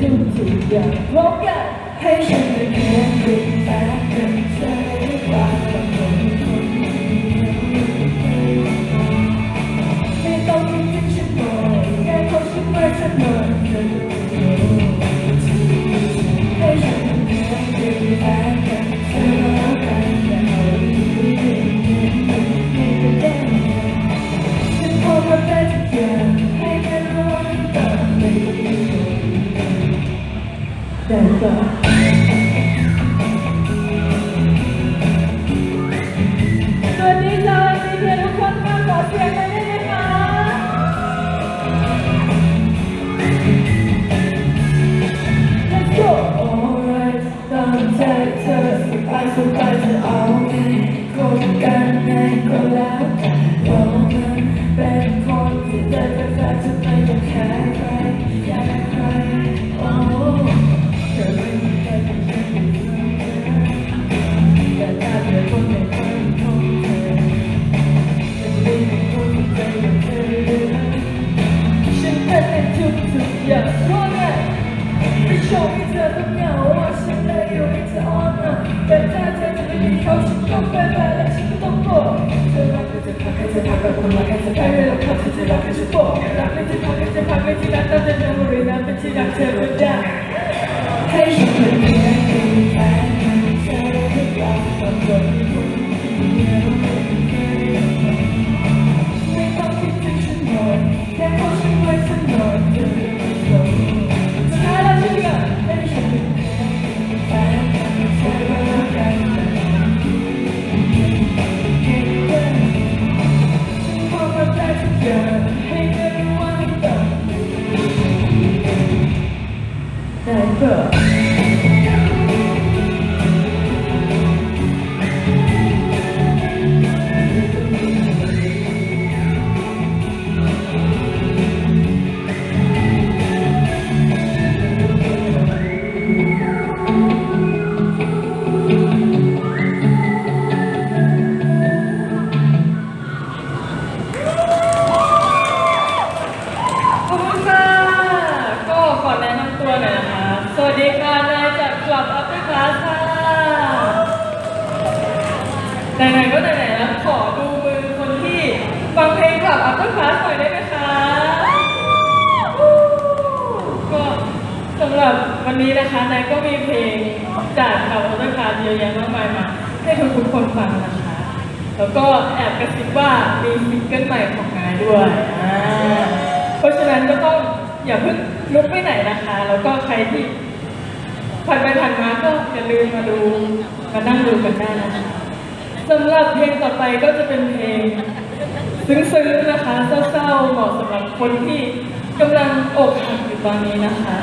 춤추며 뭔가 해석을 해야 돼 Thank you. 빛을 나 빛을 뽑아 빛을 다 빛을 다 빛을 갖다 대면 우리 나 빛이 낙채 보자 Hey 자, 이거. คนฟังนะคะ แล้วก็แอบกระซิบว่ามีซิงเกิลใหม่ของงานด้วยเพราะฉะนั้นก็ต้องอย่าเพิ่งลุกไปไหนนะคะ แล้วก็ใครที่ผ่านไปผ่านมาก็อย่าลืมมาดูมานั่งดูกันได้นะคะสำหรับเพลงต่อไปก็จะเป็นเพลงซึ้งๆนะคะเศร้าๆเหมาะสำหรับคนที่กำลังอกหักอยู่ตอนนี้นะคะ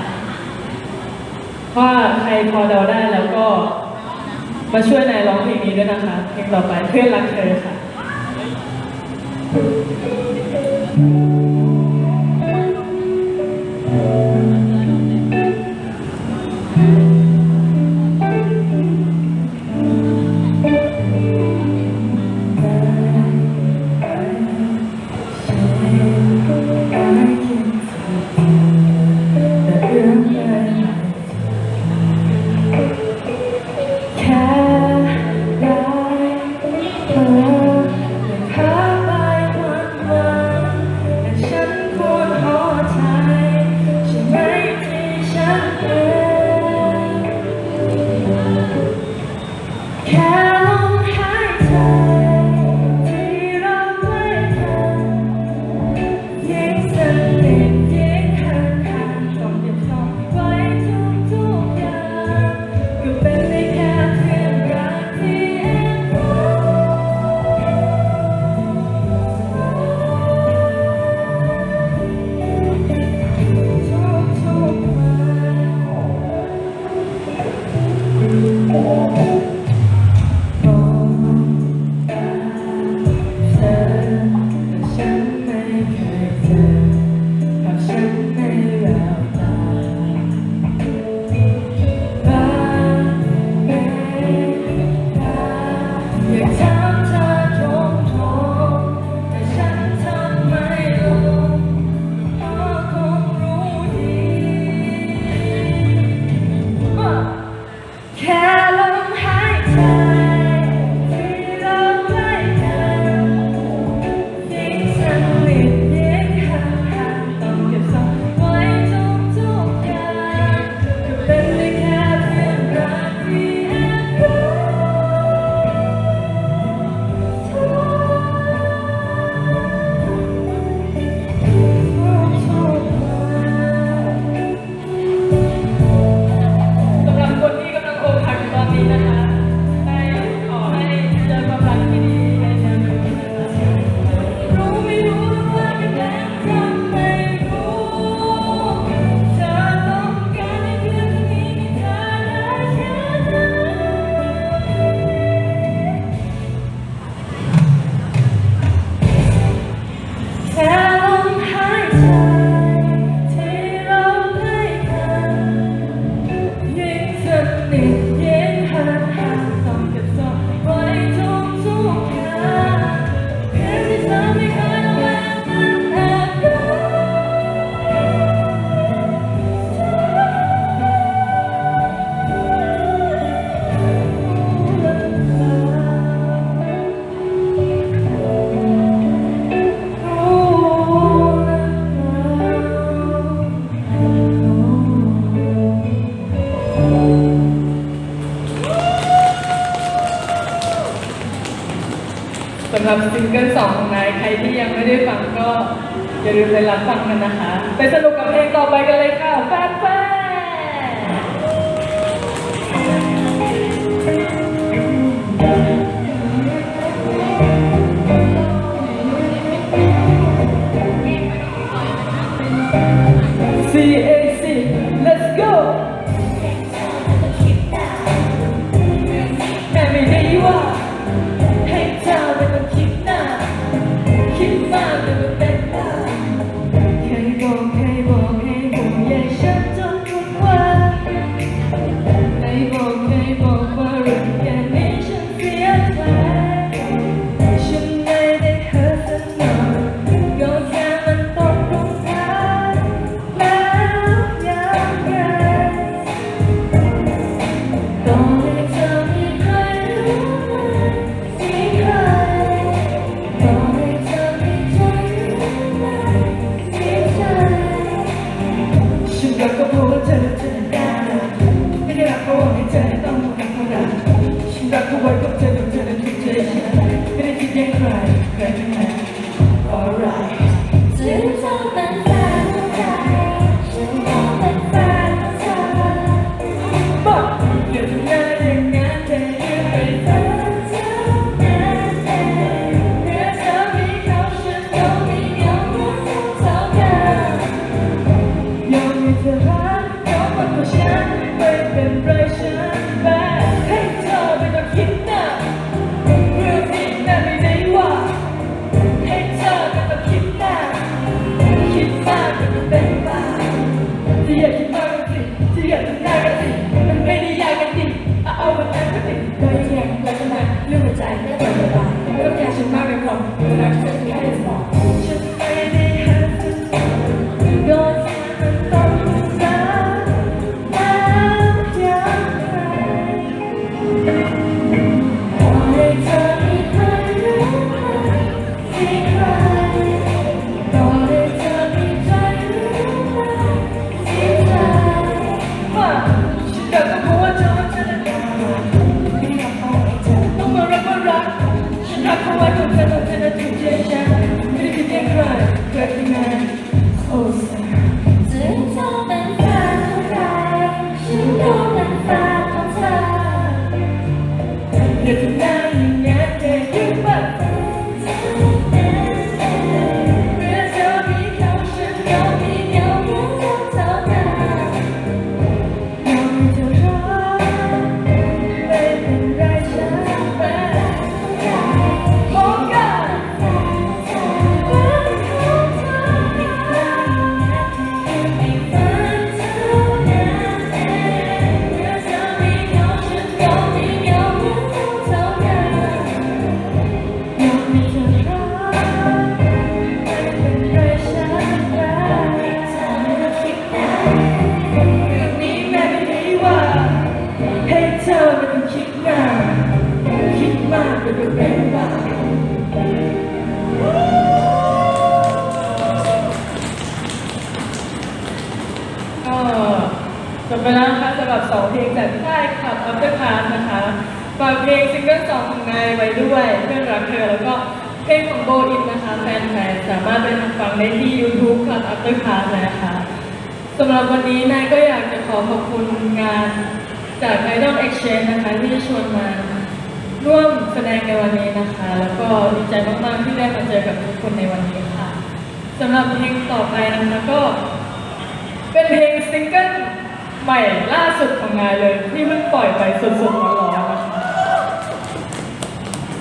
ว่าใครพอเดาได้แล้วก็ มาช่วยนายร้องเพลงนี้ด้วยนะคะ เพลงต่อไปเพื่อนรักเธอค่ะ อย่าลืมเปรับฟังกันนะคะ ไปสนุกกับเพลงต่อไปกันเลยค่ะแฟน เพราะคนของฉันไม่เป็นไร ไปแล้วนะคะสำหรับสองเพลงจากค่ายขับอัพเดอร์พาร์ทนะคะฝากเพลงซิงเกิลสองของนายไว้ด้วยเพื่อนรักเธอแล้วก็เพลงของโบอินนะคะแฟนๆสามารถไปฟังได้ที่ YouTube ขับอัพเดอร์พาร์ทนะคะสำหรับวันนี้นายก็อยากจะขอขอบคุณงานจาก Idol Exchange นะคะที่ชวนมาร่วมแสดงในวันนี้นะคะ แล้วก็ดีใจมากๆที่ได้มาเจอกับทุกคนในวันนี้ค่ะสำหรับเพลงต่อไปนะคะก็เป็นเพลงซิงเกิล ใหม่ล่าสุดของงานเลยที่เพิ่งปล่อยไปสดๆร้อนๆนะคะ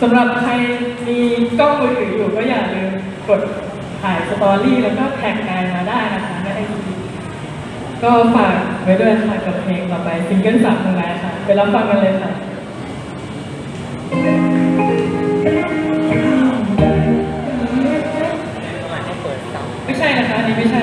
สำหรับใครมีกล้องมือถืออยู่ก็อย่าลืมกดถ่ายสตอรี่แล้วก็แท็กงานมาได้นะคะในไอจีก็ฝากไว้ด้วยค่ะกับเพลงต่อไปซิงเกิลสามของงานค่ะ ไปรับฟังกันเลยค่ะไม่ใช่นะคะนี่ไม่ใช่